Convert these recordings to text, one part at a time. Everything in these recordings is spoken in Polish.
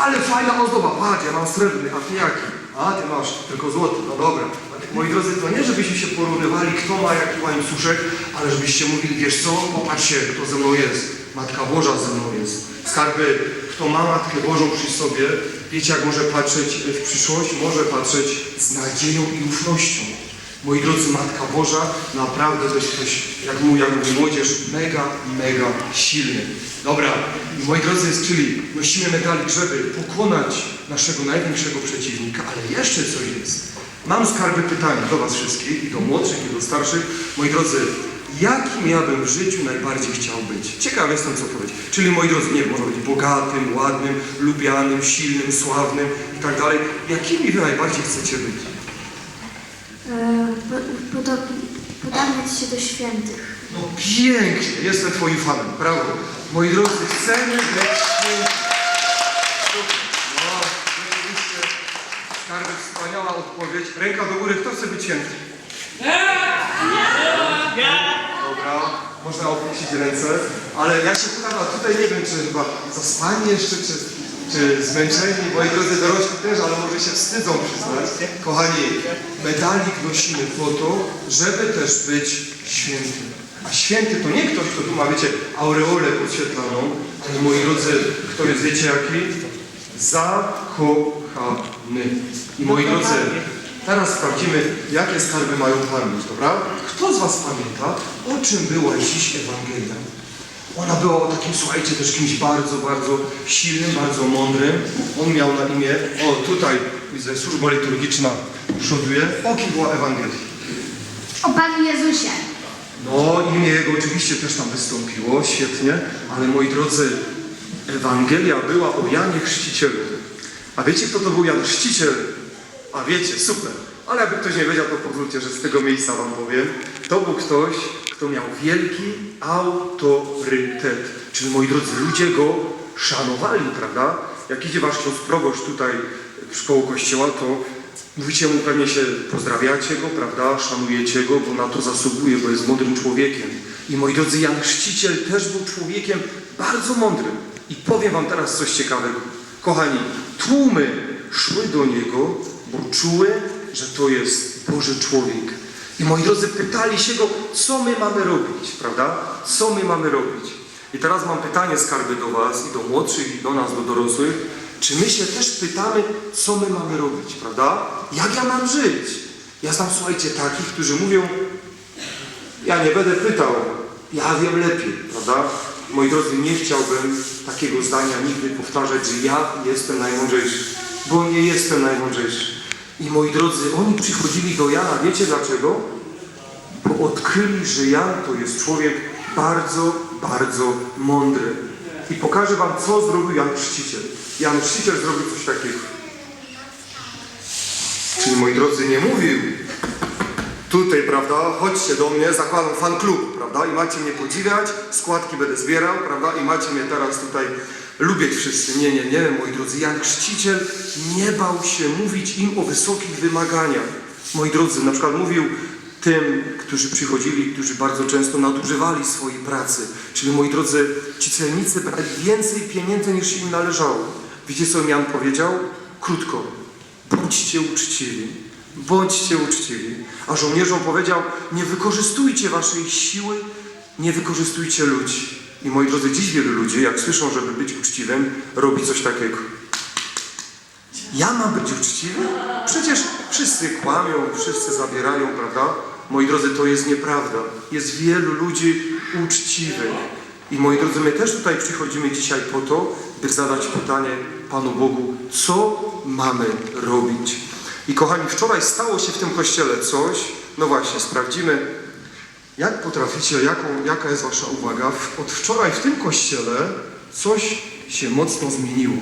ale fajna ozdoba, patrz, ja mam srebrny, a ty jaki? A, ty masz tylko złoty, no dobra. Moi drodzy, to nie żebyśmy się porównywali, kto ma jaki łańcuszek, ale żebyście mówili, wiesz co, popatrzcie, kto ze mną jest. Matka Boża ze mną jest. Skarby, kto ma Matkę Bożą przy sobie, wiecie jak może patrzeć w przyszłość? Może patrzeć z nadzieją i ufnością. Moi drodzy, Matka Boża naprawdę to jest ktoś, jak mówi, jak mówi młodzież, mega, mega silny. Dobra, moi drodzy, czyli nosimy medalik, żeby pokonać naszego największego przeciwnika, ale jeszcze coś jest. Mam skarby pytania do Was wszystkich, i do młodszych, i do starszych. Moi drodzy, jakim ja bym w życiu najbardziej chciał być? Ciekaw jestem, co powiedzieć. Czyli, moi drodzy, nie wiem, może być bogatym, ładnym, lubianym, silnym, sławnym i tak dalej. Jakimi Wy najbardziej chcecie być? E, po- podob- Podobać się do świętych. No pięknie, jestem Twoim fanem, brawo. Moi drodzy, chcemy być święci. No, rzeczywiście, skarby, wspaniała odpowiedź. Ręka do góry, kto chce być święty? Dobra, można opuścić ręce, ale ja się pytam, a tutaj nie wiem, czy chyba zaspani jeszcze, czy, czy zmęczeni, moi drodzy dorośli też, ale może się wstydzą przyznać. Kochani, medalik nosimy po to, żeby też być świętym. A święty to nie ktoś, kto tu ma, wiecie, aureolę podświetlaną, ale moi drodzy, kto jest, wiecie jaki? Zakochany. I moi drodzy, teraz sprawdzimy, jakie skarby mają pamięć, dobra? Kto z Was pamięta, o czym była dziś Ewangelia? Ona była o takim, słuchajcie, też kimś bardzo, bardzo silnym, bardzo mądrym. On miał na imię, o tutaj widzę, służba liturgiczna przoduje. O kim była Ewangelia? O Panu Jezusie. No, imię jego oczywiście też tam wystąpiło, świetnie, ale moi drodzy, Ewangelia była o Janie Chrzcicielu. A wiecie, kto to był Jan Chrzciciel? A wiecie, super. Ale jakby ktoś nie wiedział, to pozwólcie, że z tego miejsca wam powiem. To był ktoś, kto miał wielki autorytet. Czyli, moi drodzy, ludzie go szanowali, prawda? Jak idzie wasz ksiądz proboszcz tutaj w szkołę kościoła, to Mówicie mu, pewnie się pozdrawiacie go, prawda? Szanujecie go, bo na to zasługuje, bo jest mądrym człowiekiem. I moi drodzy, Jan Chrzciciel też był człowiekiem bardzo mądrym. I powiem wam teraz coś ciekawego. Kochani, tłumy szły do niego, bo czuły, że to jest Boży człowiek. I moi drodzy, pytali się go, co my mamy robić, prawda? Co my mamy robić? I teraz mam pytanie skarby do was i do młodszych, i do nas, do dorosłych. Czy my się też pytamy, co my mamy robić, prawda? Jak ja mam żyć? Ja znam, słuchajcie, takich, którzy mówią, ja nie będę pytał, ja wiem lepiej, prawda? Moi drodzy, nie chciałbym takiego zdania nigdy powtarzać, że ja jestem najmądrzejszy, bo nie jestem najmądrzejszy. I moi drodzy, oni przychodzili do Jana, wiecie dlaczego? Bo odkryli, że Jan to jest człowiek bardzo, bardzo mądry. I pokażę wam, co zrobił Jan Chrzciciel. Jan Chrzciciel zrobił coś takiego. Czyli moi drodzy, nie mówił tutaj, prawda, chodźcie do mnie, zakładam fan klub, prawda, i macie mnie podziwiać, składki będę zbierał, prawda, i macie mnie teraz tutaj lubić wszyscy. Nie, nie, nie, moi drodzy, Jan Chrzciciel nie bał się mówić im o wysokich wymaganiach. Moi drodzy, na przykład mówił tym, którzy przychodzili, którzy bardzo często nadużywali swojej pracy. Czyli, moi drodzy, ci celnicy brali więcej pieniędzy niż im należało. Wiecie, co Jan powiedział? Krótko. Bądźcie uczciwi. Bądźcie uczciwi. A żołnierzom powiedział, nie wykorzystujcie waszej siły, nie wykorzystujcie ludzi. I moi drodzy, dziś wielu ludzi, jak słyszą, żeby być uczciwym, robi coś takiego. Ja mam być uczciwy? Przecież wszyscy kłamią, wszyscy zabierają, prawda? Moi drodzy, to jest nieprawda. Jest wielu ludzi uczciwych. I moi drodzy, my też tutaj przychodzimy dzisiaj po to, by zadać pytanie Panu Bogu, co mamy robić? I kochani, wczoraj stało się w tym kościele coś, no właśnie, sprawdzimy, jak potraficie, jaką, jaka jest Wasza uwaga. Od wczoraj w tym kościele coś się mocno zmieniło.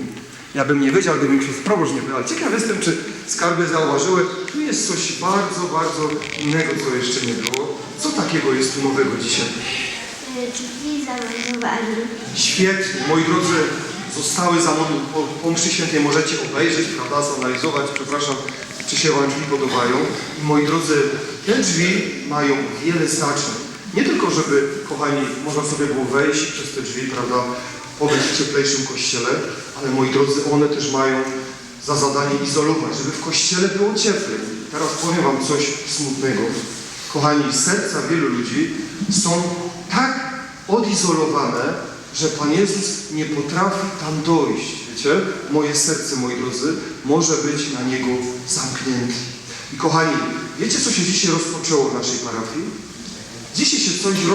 Ja bym nie wiedział, gdybym ksiądz proboszcz nie był, ale ciekaw jestem, czy skarby zauważyły, tu jest coś bardzo, bardzo innego, co jeszcze nie było. Co takiego jest tu nowego dzisiaj? E, Drzwi zamonowali. Świetnie, moi drodzy, zostały za mną, po, po mszy świętej możecie obejrzeć, prawda, zanalizować, przepraszam, czy się Wam drzwi podobają. I moi drodzy, te drzwi mają wiele znaczeń. Nie tylko, żeby, kochani, można sobie było wejść przez te drzwi, prawda, pobyt w cieplejszym kościele, ale moi drodzy, one też mają za zadanie izolować, żeby w kościele było cieplej. Teraz powiem wam coś smutnego. Kochani, serca wielu ludzi są tak odizolowane, że Pan Jezus nie potrafi tam dojść. Moje serce, moi drodzy, może być na Niego zamknięte. I kochani, wiecie co się dzisiaj rozpoczęło w naszej parafii? Dzisiaj się coś